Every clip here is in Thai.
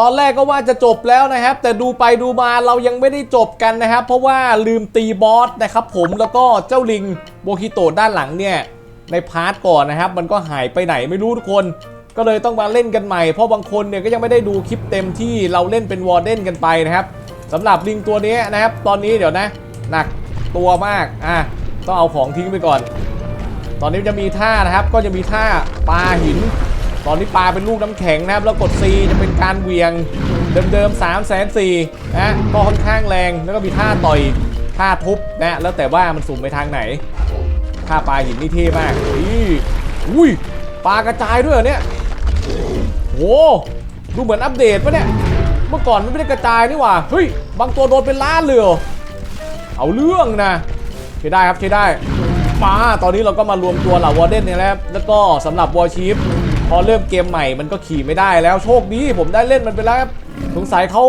ตอนแรกก็ว่าจะจบแล้วนะครับ แต่ดูไปดูมาเรายังไม่ได้จบกันนะครับ เพราะว่าลืมตีบอสนะครับผมแล้วก็เจ้าลิงโบคิโตด้านหลังเนี่ยในพาร์ทก่อนนะครับ มันก็หายไปไหนไม่รู้ทุกคน ก็เลยต้องมาเล่นกันใหม่ เพราะบางคนเนี่ยก็ยังไม่ได้ดูคลิปเต็มที่เราเล่นเป็นวอร์เดนกันไปนะครับสำหรับลิงตัวนี้นะครับ ตอนนี้เดี๋ยวนะ หนักตัวมากอะต้องเอาของทิ้งไปก่อน ตอนนี้จะมีท่านะครับ ก็จะมีท่าปลาหิน ตอนนี้ปลาเป็นลูกน้ำแข็งนะครับ แล้วกด C จะเป็นการเวียงเดิมๆ3 4 0 0 0นะก็ค่อนข้างแรงแล้วก็มีท่าต่อยท่าทุบนะแล้วแต่ว่ามันสุ่มไปทางไหนท่าปลาหินนี่เท่มากอุ้ยอุ้ยปากระจายด้วยเหรอเนี่ยโหดูเหมือนอัปเดตปะเนี่ยเมื่อก่อนมันไม่ได้กระจายนี่หว่าเฮ้ยบางตัวโดนเป็นล้านเลยเหรอเอาเรื่องนะใช้ได้ครับใช้ได้มาตอนนี้เราก็มารวมตัวเหล่าวอร์เดนเนี่ยแล้วแล้วก็สำหรับวอร์ชีฟ พอเริ่มเกมใหม่มันก็ขี่ไม่ได้แล้วโชคดีผมได้เล่นมันไปแล้วครับสงสัยเขา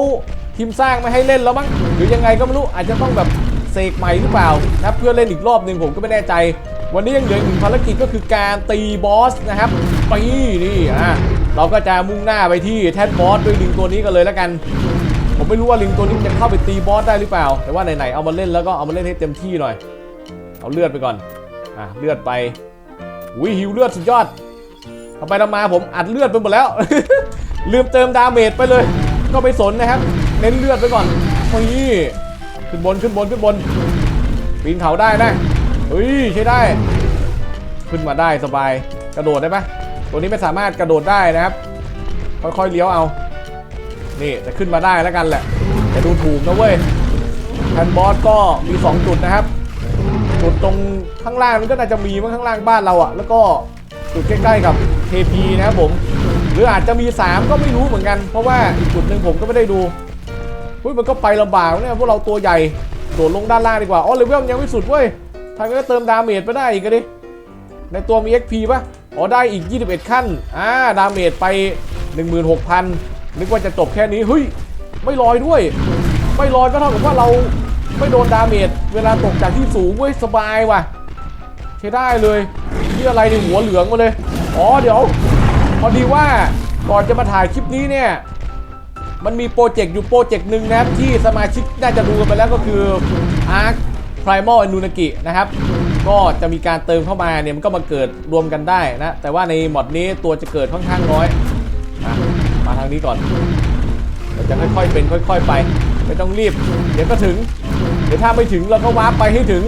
ทีมสร้างไม่ให้เล่นแล้วมั้งหรือยังไงก็ไม่รู้อาจจะต้องแบบเสกใหม่หรือเปล่านะเพื่อเล่นอีกรอบหนึ่งผมก็ไม่แน่ใจ วันนี้ยังเหลืออีกหนึ่งภารกิจก็คือการตีบอสนะครับไปนี่อะเราก็จะมุ่งหน้าไปที่แท่นบอสด้วยลิงตัวนี้กันเลยแล้วกัน ผมไม่รู้ว่าลิงตัวนี้จะเข้าไปตีบอสได้หรือเปล่า แต่ว่าไหนๆเอามาเล่นแล้วก็เอามาเล่นให้เต็มที่หน่อย เอาเลือดไปก่อนอะเลือดไปอุ้ยหิวเลือดสุดยอด ทำไปทำมาผมอัดเลือดไปหมดแล้ว ลืมเติมดาเมจไปเลย ก็ไปสนนะครับ เน้นเลือดไปก่อนนี่ขึ้นบนขึ้นบนขึ้นบนปีนเขาได้นะเฮ้ยใช้ได้ ขึ้นมาได้สบายกระโดดได้ปะตัวนี้ไม่สามารถกระโดดได้นะครับ ค่อยๆเลี้ยวเอา นี่จะขึ้นมาได้แล้วกันแหละแต่ดูถูกนะเว้ยแพนบอสก็มี 2 จุดนะครับ จุดตรงข้างล่างมันก็น่าจะมีมั้งข้างล่างบ้านเราอะแล้วก็ จุดใกล้ๆกับ KP นะครับผม หรืออาจจะมี 3 ก็ไม่รู้เหมือนกัน เพราะว่าอีกจุดหนึ่งผมก็ไม่ได้ดูเฮ้ยมันก็ไปลำบากเนี่ยพวกเราตัวใหญ่โดดลงด้านล่างดีกว่าอ๋อเลเวลยังไม่สุดเว้ยทางนั้ก็เติมดาเมจไปได้อีกก็ดิในตัวมี XP ป่ะอ๋อได้อีก 21 ขั้นอ่าดาเมจไป 16,000นึกว่าจะจบแค่นี้เฮ้ยไม่ลอยด้วย ไม่ลอยก็เท่ากับว่าเราไม่โดนดาเมจเวลาตกจากที่สูงเว้ยสบายว่ะใช้ได้เลย นี่อะไรในหัวเหลืองมาเลย อ๋อเดี๋ยว พอดีว่าก่อนจะมาถ่ายคลิปนี้เนี่ย มันมีโปรเจกต์อยู่โปรเจกต์หนึ่งนะครับ ที่สมาชิกน่าจะดูกันไปแล้วก็คือ Arc Primal a n u n a k i นะครับ ก็จะมีการเติมเข้ามาเนี่ยมันก็มาเกิดรวมกันได้นะ แต่ว่าในมอดนี้ตัวจะเกิดค่อนข้างน้อยอะมาทางนี้ก่อนเราจะค่อยๆเป็นค่อย ๆ ไป ไม่ต้องรีบ เดี๋ยวก็ถึง เดี๋ยวถ้าไม่ถึงเราก็วาร์ปไปให้ถึง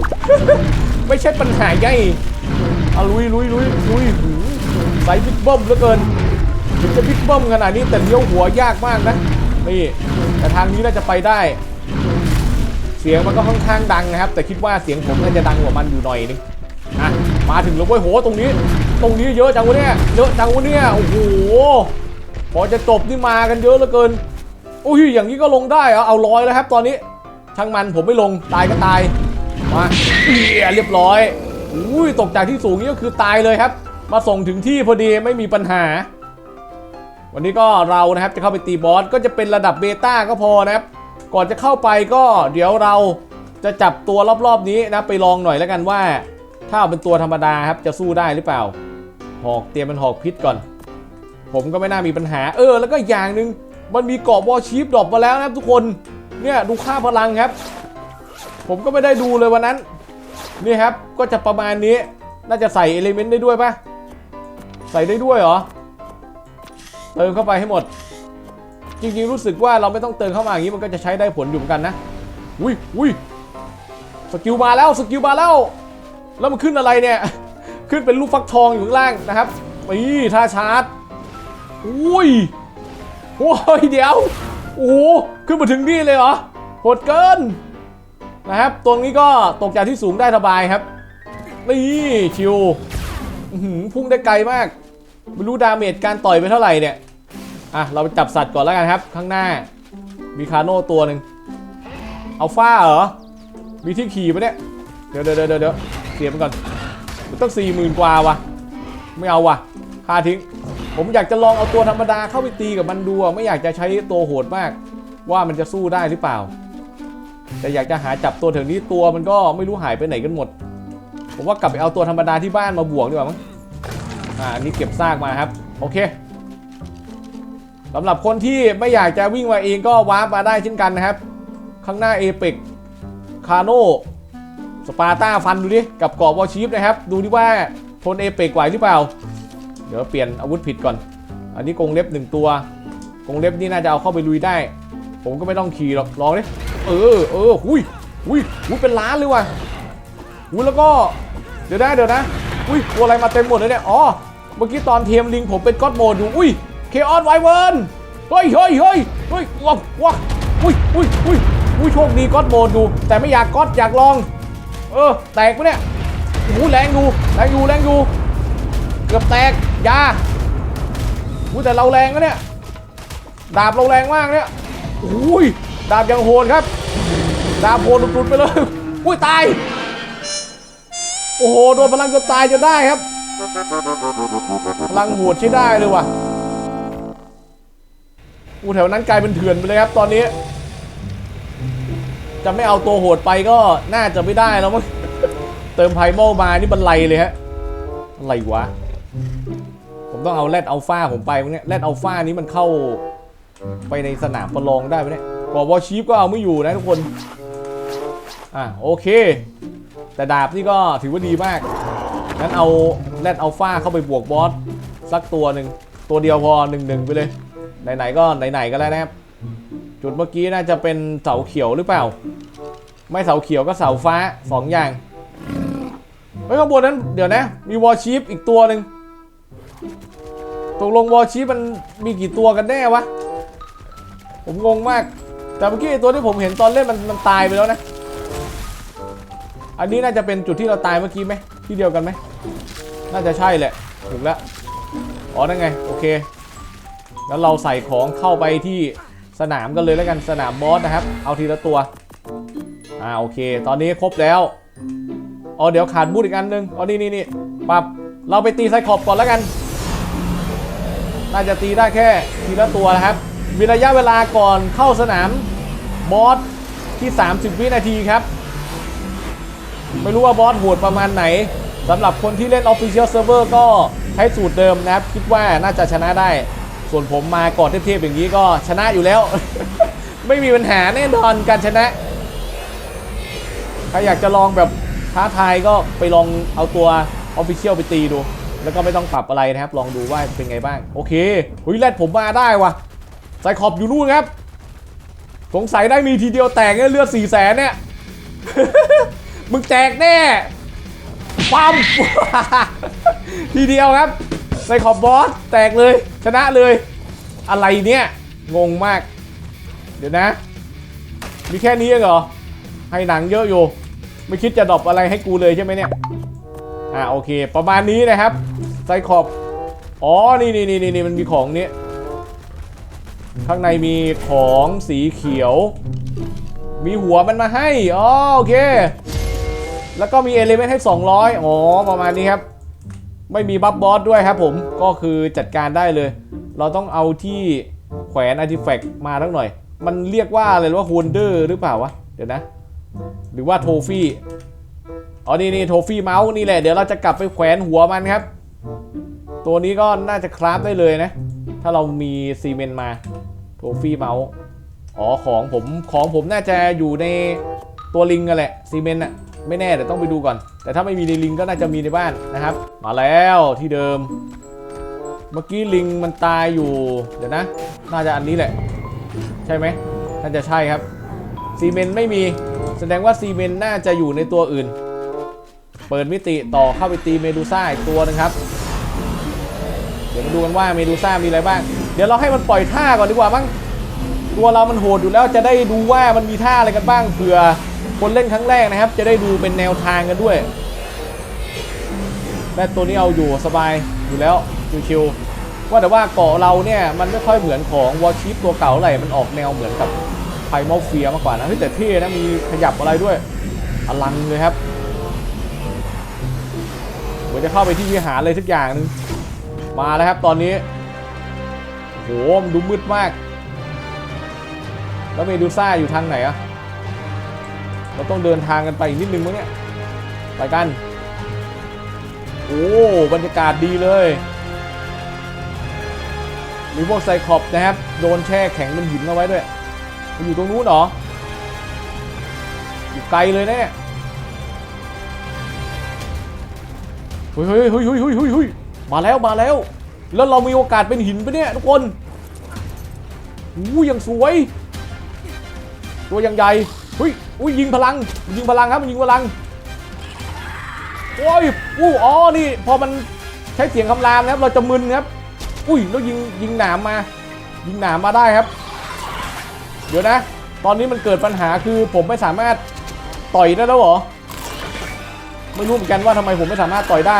ไม่ใช่ปัญหาใหญ่ เอาลุยลุยลุยลุยใส่บิ๊กเบิ้มเหลือเกินถึงจะบิ๊กเบิ้มขนาดนี้แต่เลี้ยวหัวยากมากนะนี่แต่ทางนี้น่าจะไปได้ เสียงมันก็ค่อนข้างดังนะครับ แต่คิดว่าเสียงผมน่าจะดังกว่ามันอยู่หน่อยนึงอะมาถึงแล้วเว้ยโหตรงนี้ ตรงนี้เยอะจังวะเนี่ยเยอะจังวะเนี่ยโอ้โหพอจะจบนี่มากันเยอะเหลือเกินอุ้ยอย่างนี้ก็ลงได้เหรอเอาลอยแล้วครับ ตอนนี้ช่างมันผมไม่ลงตายก็ตายมาเอียเรียบร้อย อุ้ยตกจากที่สูงนี่ก็คือตายเลยครับ มาส่งถึงที่พอดีไม่มีปัญหา วันนี้ก็เรานะครับจะเข้าไปตีบอสก็จะเป็นระดับเบต้าก็พอนะครับ ก่อนจะเข้าไปก็เดี๋ยวเราจะจับตัวรอบๆนี้นะไปลองหน่อยแล้วกันว่า ถ้าเป็นตัวธรรมดาครับจะสู้ได้หรือเปล่า หอกเตรียมเป็นหอกพิษก่อน ผมก็ไม่น่ามีปัญหา เออ แล้วก็อย่างหนึ่งมันมีเกาะวอลชีฟดรอปมาแล้วนะครับทุกคนเนี่ยดูค่าพลังครับ ผมก็ไม่ได้ดูเลยวันนั้น นี่ครับก็จะประมาณนี้น่าจะใส่เอลิเมนต์ได้ด้วยปะใส่ได้ด้วยเหรอ เติมเข้าไปให้หมด จริงๆรู้สึกว่าเราไม่ต้องเติมเข้ามาอย่างนี้มันก็จะใช้ได้ผลอยู่เหมือนกันนะอุ้ยอุ้ยสกิลมาแล้วสกิลมาแล้ว แล้วมันขึ้นอะไรเนี่ย ขึ้นเป็นลูกฟักทองอยู่ข้างล่างนะครับนี่ท่าชาร์จอุ้ยโอ้ยเดี๋ยวโอ้ขึ้นมาถึงนี่เลยเหรอโหดเกิน นะครับ ตรงนี้ก็ตกจากที่สูงได้สบายครับ นี่ชิวหุ่งได้ไกลมาก ไม่รู้ดาเมจการต่อยไปเท่าไหร่เนี่ย อะ เราไปจับสัตว์ก่อนแล้วกันครับ ข้างหน้า มีคาโน่ตัวหนึ่งอัลฟาเหรอ มีที่ขี่ปะเนี่ย เดี๋ยวเดี๋ยวเดี๋ยวเดี๋ยวเสียมันก่อน มันต้องสี่หมื่นกว่าวะไม่เอาวะคาทิ้ง ผมอยากจะลองเอาตัวธรรมดาเข้าไปตีกับมันดู ไม่อยากจะใช้ตัวโหดมาก ว่ามันจะสู้ได้หรือเปล่า แต่อยากจะหาจับตัวแถวนี้ตัวมันก็ไม่รู้หายไปไหนกันหมด ผมว่ากลับไปเอาตัวธรรมดาที่บ้านมาบวกดีกว่ามั้งอ่านี้เก็บซากมาครับ โอเคสำหรับคนที่ไม่อยากจะวิ่งมาเองก็วาร์ปมาได้เช่นกันนะครับ ข้างหน้าเอเปกคาโนสปาร์ต้าฟันดูดิ กับเกาะวอชีฟนะครับ ดูดิว่าทนเอเปกไหวหรือเปล่า เดี๋ยวเปลี่ยนอาวุธผิดก่อน อันนี้กงเล็บหนึ่งตัว กงเล็บนี่น่าจะเอาเข้าไปลุยได้ ผมก็ไม่ต้องขี่หรอกลองดิ เออเออหุยหุยหุยเป็นล้านเลยว่ะหุยแล้วก็เดี๋ยวนะเดี๋ยวนะอุ้ยตัวอะไรมาเต็มหมดเลยเนี่ยอ๋อเมื่อกี้ตอนเทียมลิงผมเป็นก็อดโมดอยู่อุ้ยเคออนไวเวิร์นเฮ้ยเฮ้ยเฮ้ยเฮ้ยว้าวว้าอุ้ยอุ้ยอุ้ยอุ้ยโชคดีก็อดโมดอยู่แต่ไม่อยากก็อดอยากลอง เออแตกปะเนี่ยโอ้แรงอยู่แรงอยู่แรงอยู่เกือบแตกยาอุ้ยแต่เราแรงนะเนี่ยดาบเราแรงมากเนี่ยอุ้ย ดาบยังโหดครับ ดาบโหดหลุดๆไปเลย อุ้ยตาย โอ้โหโดนพลังเกือบตายจนได้ครับ พลังโหดใช้ได้เลยว่ะอูแถวนั้นกลายเป็นเถื่อนไปเลยครับ ตอนนี้ จะไม่เอาตัวโหดไปก็น่าจะไม่ได้แล้วมั้ง เติมไพโมมานี่บันไลเลยฮะอะไรวะ ผมต้องเอาแรดอัลฟาผมไปวะเนี่ยแรดอัลฟานี้มันเข้าไปในสนามประลองได้ไหมเนี่ย กอบวอชีฟก็เอาไม่อยู่นะทุกคน อะโอเค แต่ดาบนี่ก็ถือว่าดีมาก งั้นเอาแรดอัลฟาเข้าไปบวกบอสสักตัวหนึ่งตัวเดียวพอหนึ่งหนึ่งไปเลย ไหนๆก็ไหนๆก็แล้วนะครับ จุดเมื่อกี้น่าจะเป็นเสาเขียวหรือเปล่า ไม่เสาเขียวก็เสาฟ้าสองอย่างเฮ้ยข้างบนนั้นเดี๋ยวนะ มีวอชีฟอีกตัวหนึ่งตกลงวอชีฟมันมีกี่ตัวกันแน่วะ ผมงงมาก แต่เมื่อกี้ไอตัวที่ผมเห็นตอนเล่นมันมันตายไปแล้วนะ อันนี้น่าจะเป็นจุดที่เราตายเมื่อกี้ไหมที่เดียวกันไหม น่าจะใช่แหละ ถูกแล้ว อ๋อ นั่นไง โอเค แล้วเราใส่ของเข้าไปที่สนามกันเลยแล้วกัน สนามบอสนะครับ เอาทีละตัว อ่า โอเค ตอนนี้ครบแล้ว อ๋อ เดี๋ยวขาดบูทอีกอันนึง อ๋อ นี่นี่นี่ปับ เราไปตีไซคอบก่อนแล้วกัน น่าจะตีได้แค่ทีละตัวนะครับ มีระยะเวลาก่อนเข้าสนามบอสที่ 30 วินาทีครับ ไม่รู้ว่าบอสโหดประมาณไหนสำหรับคนที่เล่น Official Server ก็ใช้สูตรเดิมนะครับ คิดว่าน่าจะชนะได้ ส่วนผมมาก่อนเทพๆอย่างนี้ก็ชนะอยู่แล้ว ไม่มีปัญหาแน่นอนการชนะ ใครอยากจะลองแบบท้าทายก็ไปลองเอาตัว Official ไปตีดู แล้วก็ไม่ต้องปรับอะไรนะครับ ลองดูว่าเป็นไงบ้าง โอเคหุยแรดผมมาได้วะ ใส่ขอบอยู่นู่นครับ สงสัยได้มีทีเดียวแตกเนี่ยเลือดสี่แสนเนี่ย มึงแตกแน่ปั๊มทีเดียวครับ ใส่ขอบบอสแตกเลย ชนะเลย อะไรเนี่ย งงมาก เดี๋ยวนะ มีแค่นี้เหรอ ให้หนังเยอะอยู่ ไม่คิดจะดรอปอะไรให้กูเลยใช่ไหมเนี่ย อ่าโอเค ประมาณนี้นะครับไซคอบ อ๋อ นี่นี่นี่นี่มันมีของนี้ ข้างในมีของสีเขียว มีหัวมันมาให้อ๋อโอเค แล้วก็มีเอลิเมนต์ให้ 200อ๋อประมาณนี้ครับ ไม่มีบัฟบอสด้วยครับผมก็คือจัดการได้เลย เราต้องเอาที่แขวนอาร์ติแฟกต์มาทั้งหน่อย มันเรียกว่าอะไรว่าโฮลเดอร์หรือเปล่าวะ เดี๋ยวนะ หรือว่าโทฟี่อ๋อนี่นี่โทฟี่เมาส์นี่แหละ เดี๋ยวเราจะกลับไปแขวนหัวมันครับ ตัวนี้ก็น่าจะคราฟได้เลยนะ ถ้าเรามีซีเมนต์มา ฟี่เมาส์อ๋อของผมของผมน่าจะอยู่ในตัวลิงกันแหละซีเมนต์อะไม่แน่เดี๋ยวต้องไปดูก่อน แต่ถ้าไม่มีในลิงก็น่าจะมีในบ้านนะครับ มาแล้วที่เดิม เมื่อกี้ลิงมันตายอยู่ เดี๋ยวนะ น่าจะอันนี้แหละ ใช่ไหมน่าจะใช่ครับซีเมนต์ไม่มี แสดงว่าซีเมนต์น่าจะอยู่ในตัวอื่น เปิดมิติต่อเข้าไปตีเมดูซ่าอีกตัวหนึงครับ เดี๋ยวมาดูกันว่าเมดูซ่ามีอะไรบ้าง เดี๋ยวเราให้มันปล่อยท่าก่อนดีกว่ามั้งตัวเรามันโหดอยู่แล้วจะได้ดูว่ามันมีท่าอะไรกันบ้างเผื่อคนเล่นครั้งแรกนะครับ จะได้ดูเป็นแนวทางกันด้วยแต่ตัวนี้เอาอยู่สบายอยู่แล้วชิวๆว่าแต่ว่าเกาะเราเนี่ยมันไม่ค่อยเหมือนของวอชิปตัวเก่าเท่าไหร่มันออกแนวเหมือนกับไพมอลเฟียมากกว่านะเฮ้ยแต่เท่นะมีขยับอะไรด้วยอลังเลยครับเหมือนจะเข้าไปที่วิหารเลยทุกอย่างนึงมาแล้วครับตอนนี้ โหมันดูมืดมาก แล้วเมดูซ่าอยู่ทางไหนอะเราต้องเดินทางกันไปอีกนิดนึงมั้งเนี่ย ไปกัน โอ้บรรยากาศดีเลยมีพวกไซคอปนะครับ โดนแช่แข็งเป็นหินเอาไว้ด้วย มันอยู่ตรงนู้นเหรอ อยู่ไกลเลยนะเนี่ยเฮ้ยเฮ้ยเฮ้ยเฮ้ยเฮ้ยเฮ้ยมาแล้วมาแล้ว แล้วเรามีโอกาสเป็นหินปะเนี่ยทุกคนอู้ยังสวย ตัวยังใหญ่เฮ้ยอุ้ยยิงพลังยิงพลังครับยิงพลังโอ้ยอู้อ๋อนี่พอมันใช้เสียงคำรามนะครับ เราจะมึนครับอุ้ยแล้วยิงยิงหนามมา ยิงหนามมาได้ครับ เดี๋ยวนะ ตอนนี้มันเกิดปัญหาคือผมไม่สามารถต่อยได้แล้วเหรอไม่รู้เหมือนกันว่าทำไมผมไม่สามารถต่อยได้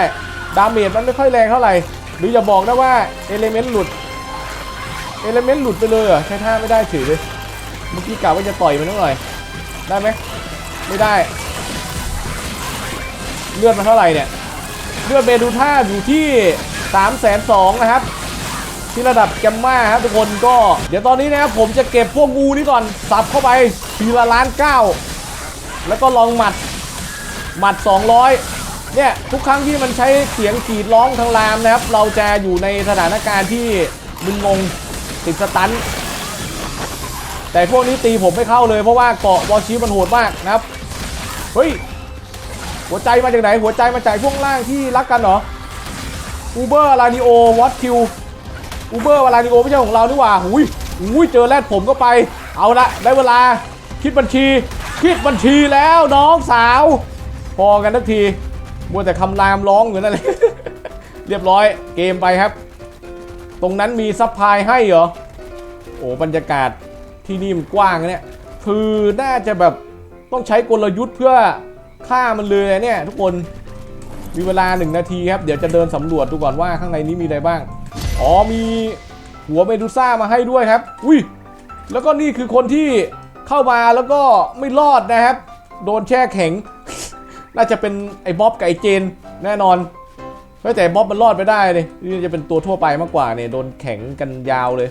ดาเมจมันไม่ค่อยแรงเท่าไหร่ หรืออย่าบอกนะว่าเอเลเมนต์หลุดเอเลเมนต์หลุดไปเลยเหรอใช้ท่าไม่ได้เฉยเลยเมื่อกี้กะว่าจะต่อยมันนิดหน่อย ได้ไหมไม่ได้ เลือดมันเท่าไหร่เนี่ย เลือดเบดูท่าอยู่ที่3ามแสนสองนะครับ ที่ระดับแกมมาครับทุกคนก็ เดี๋ยวตอนนี้นะครับผมจะเก็บพวกงูนี่ก่อนสับเข้าไปทีละล้านเก้าแล้วก็ลองหมัดหมัด 200 เนี่ยทุกครั้งที่มันใช้เสียงกรีดร้องทางลามนะครับ เราจะอยู่ในสถานการณ์ที่มึนงงติดสตัน แต่พวกนี้ตีผมไม่เข้าเลยเพราะว่าเกาะวอลชีมันโหดมากนะครับ เฮ้ย หัวใจมาจากไหน หัวใจมาจากช่วงล่างที่รักกันเหรออูเบอร์ลานิโอวอตคิวอูเบอร์ลานิโอไม่ใช่ของเรานี่หว่าอุ้ยอุ้ยเจอแรดผมก็ไป เอาละได้เวลาคิดบัญชี คิดบัญชีแล้วน้องสาว พอกันทักที มัวแต่คำรามร้องอยู่นั่นเลยเรียบร้อยเกมไปครับ ตรงนั้นมีซัพพลายให้เหรอ โอ้บรรยากาศที่นี่มันกว้างเนี่ยคือน่าจะแบบต้องใช้กลยุทธ์เพื่อฆ่ามันเลยเนี่ย ทุกคนมีเวลาหนึ่งนาทีครับ เดี๋ยวจะเดินสำรวจดูก่อนว่าข้างในนี้มีอะไรบ้าง อ๋อมีหัวเมดูซ่ามาให้ด้วยครับ อุ้ยแล้วก็นี่คือคนที่เข้ามาแล้วก็ไม่รอดนะครับ โดนแช่แข็ง น่าจะเป็นไอ้บ๊อบกับไอ้เจนแน่นอนเฮ้ยแต่บ๊อบมันรอดไปได้เลยนี่จะเป็นตัวทั่วไปมากกว่าเนี่ยโดนแข็งกันยาวเลย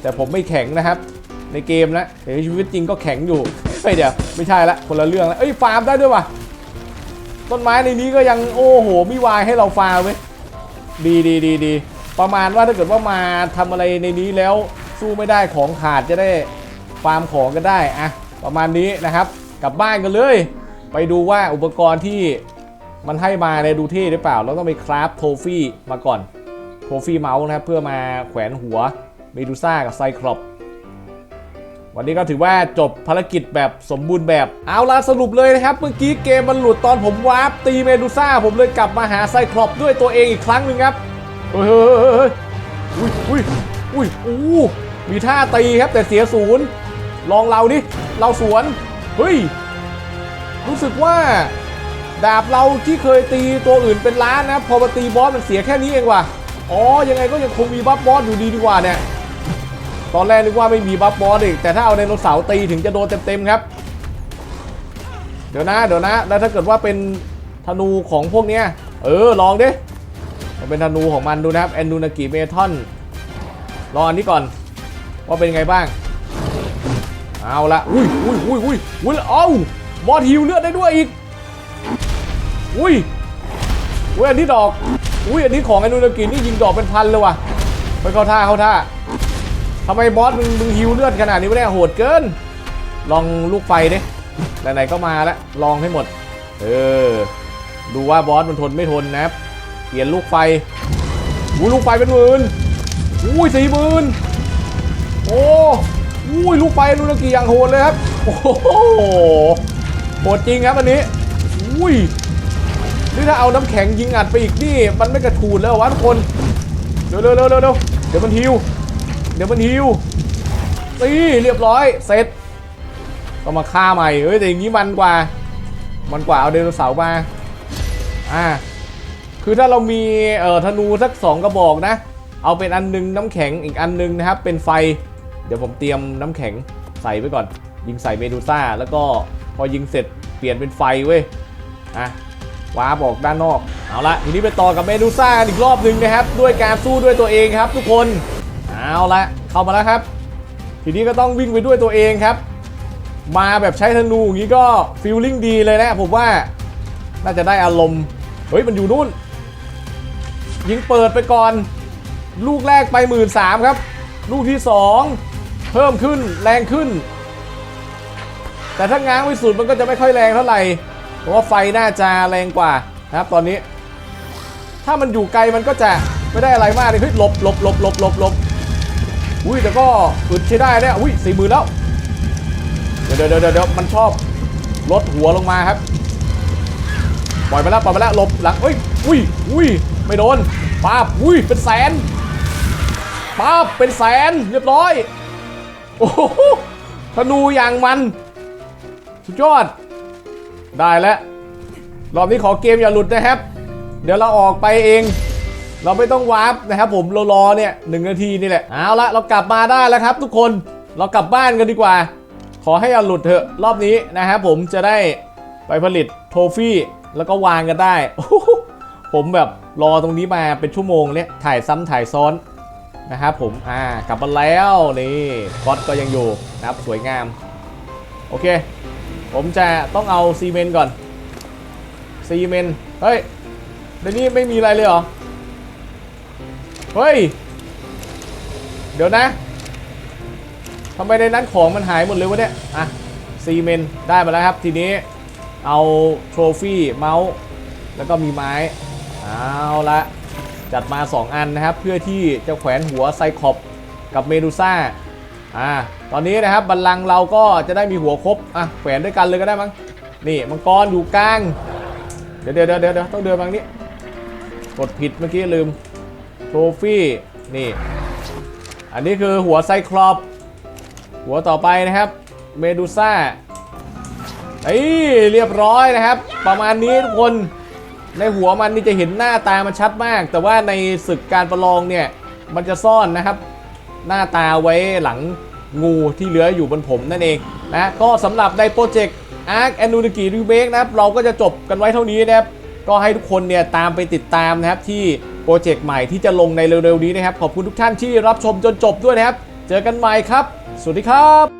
แต่ผมไม่แข็งนะครับ ในเกมนะแต่ในชีวิตจริงก็แข็งอยู่เฮ้ยเดี๋ยวไม่ใช่ละคนละเรื่องละเอ้ยฟาร์มได้ด้วยว่ะต้นไม้ในนี้ก็ยังโอ้โหมีวายให้เราฟาร์มเว้ยดีดีดีดีประมาณว่าถ้าเกิดว่ามาทำอะไรในนี้แล้วสู้ไม่ได้ของขาดจะได้ฟาร์มของกันได้อะประมาณนี้นะครับ กลับบ้านกันเลย ไปดูว่าอุปกรณ์ที่มันให้มาเนี่ยดูเท่หรือเปล่า เราต้องไปคราฟโทฟี่มาก่อนโทฟี่เมาส์นะครับ เพื่อมาแขวนหัวเมดูซ่ากับไซคลอปวันนี้ก็ถือว่าจบภารกิจแบบสมบูรณ์แบบ เอาล่ะสรุปเลยนะครับ เมื่อกี้เกมมันหลุดตอนผมวาร์ปตีเมดูซ่า ผมเลยกลับมาหาไซคลอปด้วยตัวเองอีกครั้งหนึ่งครับเฮ้ยอุ้ยอุ้ยอุ้ยอู้มีท่าตีครับแต่เสียศูนย์ลองเราดิ เราสวน เฮ้ย รู้สึกว่าดาบเราที่เคยตีตัวอื่นเป็นล้านนะ พอมาตีบอสมันเสียแค่นี้เองว่ะอ๋อยังไงก็ยังคงมีบัฟบอสอยู่ดีดีกว่าเนี่ยตอนแรกนึกว่าไม่มีบัฟบอสอีกแต่ถ้าเอาไดโนเสาร์ตีถึงจะโดนเต็มๆครับ เดี๋ยวนะเดี๋ยวนะ แล้วถ้าเกิดว่าเป็นธนูของพวกเนี้ยเออลองดิมันเป็นธนูของมันดูนะครับแอนดูนากิเมทอนลองอันนี้ก่อนว่าเป็นไงบ้าง เอาละอุ้ยอุ้ยอุ้ยอุ้ยอุ้ยเอา บอสฮิวเลือดได้ด้วยอีก อุ้ย อุ้ยอันนี้ดอก อุ้ยอันนี้ของไอ้นูนากินี่ยิงดอกเป็นพันเลยว่ะไปเข้าท่าเข้าท่าทำไมบอสมึงมึงฮิวเลือดขนาดนี้ไม่ได้โหดเกิน ลองลูกไฟดิไหนๆก็มาแล้วลองให้หมด เออ ดูว่าบอสมันทนไม่ทนนะครับเปลี่ยนลูกไฟอู้ลูกไฟเป็นหมื่นอุ้ยสี่หมื่นโอ้อุ้ยลูกไฟนูนากิอย่างโหดเลยครับ โอ้โห โหดจริงครับอันนี้ อุ้ย นี่ถ้าเอาน้ำแข็งยิงอัดไปอีกนี่ มันไม่กระชูดแล้ววะทุกคนเร็วเร็วเร็วเร็วเร็วเดี๋ยวมันฮิว เดี๋ยวมันฮิวตีเรียบร้อย เสร็จก็มาฆ่าใหม่ เฮ้ยแต่อย่างนี้มันกว่า มันกว่าเอาไดโนเสาร์มา อ่า คือถ้าเรามีเอ่อธนูสักสองกระบอกนะ เอาเป็นอันหนึงน้ำแข็งอีกอันหนึงนะครับ เป็นไฟ เดี๋ยวผมเตรียมน้ำแข็งใส่ไว้ก่อน ยิงใส่เมดูซ่าแล้วก็ พอยิงเสร็จเปลี่ยนเป็นไฟเว้ยอะว้าบอกด้านนอก เอาละทีนี้ไปต่อกับเมดูซ่ากันอีกรอบหนึ่งนะครับ ด้วยการสู้ด้วยตัวเองครับ ทุกคนเอาละเข้ามาแล้วครับ ทีนี้ก็ต้องวิ่งไปด้วยตัวเองครับ มาแบบใช้ธนูอย่างนี้ก็ฟีลลิ่งดีเลยนะผมว่าน่าจะได้อารมณ์เฮ้ยมันอยู่นู่น ยิงเปิดไปก่อน ลูกแรกไปหมื่นสามครับ ลูกที่สองเพิ่มขึ้นแรงขึ้น แต่ถ้าง้างไม่สุดมันก็จะไม่ค่อยแรงเท่าไหร่เพราะว่าไฟน่าจะแรงกว่านะครับตอนนี้ ถ้ามันอยู่ไกลมันก็จะไม่ได้อะไรมากเลยเฮ้ยหลบหลบหลบหลบหลบหลบอุ้ยแต่ก็อึดใช้ได้เนี่ยอุ้ยสี่หมื่นแล้วเดี๋ยวเดี๋ยวเดี๋ยวเดี๋ยวมันชอบลดหัวลงมาครับปล่อยไปแล้วปล่อยไปแล้วหลบหลังเอ้ยอุ้ยอุ้ยไม่โดนป้าบอุ้ยเป็นแสนป้าบเป็นแสนเรียบร้อยโอ้โหธนูอย่างมัน สุดยอด ได้แล้ว รอบนี้ขอเกมอย่าหลุดนะครับ เดี๋ยวเราออกไปเอง เราไม่ต้องวาร์ปนะครับผมเรารอเนี่ยหนึ่งนาทีนี่แหละ เอาละเรากลับมาได้แล้วครับ ทุกคน เรากลับบ้านกันดีกว่า ขอให้อย่าหลุดเถอะ รอบนี้นะครับผมจะได้ไปผลิตโทฟี่แล้วก็วางกันได้ ผมแบบรอตรงนี้มาเป็นชั่วโมงเนี่ย ถ่ายซ้ำถ่ายซ้อนนะครับผม อ่ากลับมาแล้วนี่ก๊อตก็ยังอยู่นะครับสวยงาม โอเค ผมจะต้องเอาซีเมนต์ก่อน ซีเมนต์ เฮ้ยในนี้ไม่มีอะไรเลยเหรอ เฮ้ย เดี๋ยวนะทำไมในนั้นของมันหายหมดเลยวะเนี่ย อะ ซีเมนต์ได้มาแล้วครับ ทีนี้เอาโทรฟี่เมาส์แล้วก็มีไม้ เอาละจัดมา 2 อันนะครับ เพื่อที่จะแขวนหัวไซคอปกับเมดูซ่า อ่าตอนนี้นะครับบัลลังก์เราก็จะได้มีหัวครบอะแขวนด้วยกันเลยก็ได้มั้งนี่มังกรอยู่กลาง เดี๋ยวเดี๋ยวเดี๋ยวต้องเดินมางนี้ กดผิดเมื่อกี้ลืมโทฟี่นี่ อันนี้คือหัวไซคลอปหัวต่อไปนะครับ เมดูซ่าเอ้เรียบร้อยนะครับ ประมาณนี้ทุกคนในหัวมันนี่จะเห็นหน้าตามันชัดมาก แต่ว่าในศึกการประลองเนี่ยมันจะซ่อนนะครับ หน้าตาไว้หลังงูที่เหลืออยู่บนผมนั่นเองนะก็สำหรับในโปรเจกต์อาร์คแอนนูนกิรีเบกนะครับเราก็จะจบกันไว้เท่านี้นะครับก็ให้ทุกคนเนี่ยตามไปติดตามนะครับที่โปรเจกต์ใหม่ที่จะลงในเร็วๆนี้นะครับ ขอบคุณทุกท่านที่รับชมจนจบด้วยนะครับ เจอกันใหม่ครับ สวัสดีครับ